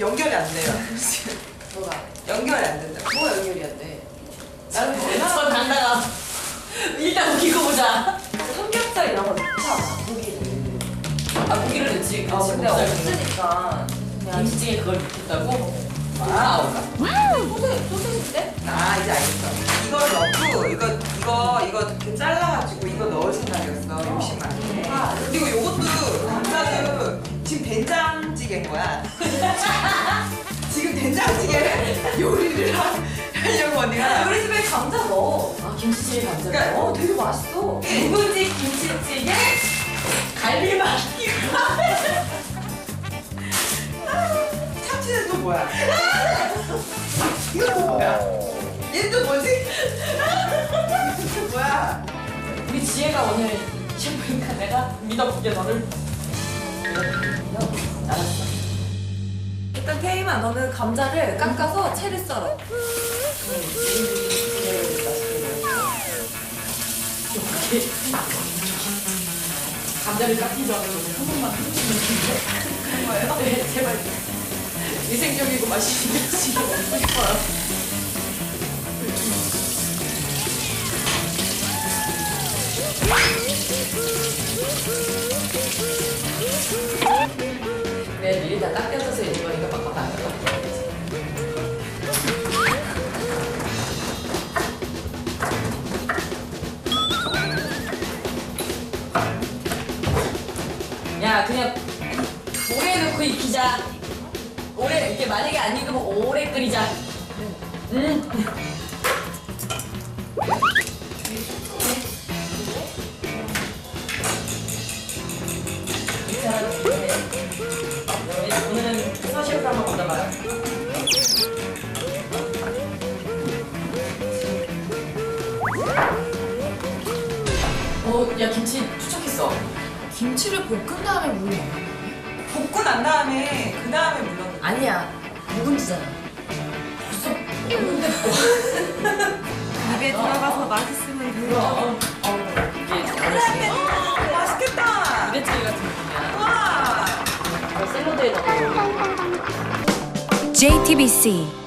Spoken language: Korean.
연결이 안 돼요. 뭐가? 연결이 안 된다. 뭐가 연결이 안 돼? 나는 전 얼마나 당다가 일단 웃기고 보자. 삼겹살 이런 거 넣지 않아? 고기를. 아 고기를 넣지. 아 근데 없으니까 김치찌개 그걸 넣겠다고? 와우. 소세 소세지 때? 아 이제 알겠어. 이걸 넣고 이거 이거 이거 이렇게 잘라가지고 이거 생각이었어. 된장찌개인 거야. 지금 된장찌개 요리를 하- 하려고 언니가. 우리 집에 감자 넣어. 아 김치찌개 감자. 그러니까 어 되게 맛있어. 묵은지 김치찌개 갈비맛. 참치는 또 뭐야? 이거 또 뭐야? 얘는 또 뭐지? 뭐야? 우리 지혜가 오늘 셰프니까 내가 믿어볼게 너를. 태희마 너는 감자를 깎아서 채를 썰어. 이렇게 감자를 깎기 전에 한 번만 해주시면 거예요? 네, 제발 위생적이고 맛있는 음식 먹고 싶어요. 네, 미리 다안 닦아. 야, 그냥 오래 넣고 익히자. 오래 이게 만약에 안 익으면 오래 끓이자. 응. 오늘은 서셰프 한번. 어, 야 김치 투척했어. 김치를 볶은 다음에 넣어. 볶고 난 다음에 그 다음에 물 넣는 거야. 아니야. 묵은지잖아. 벌써 근데 뭐? JTBC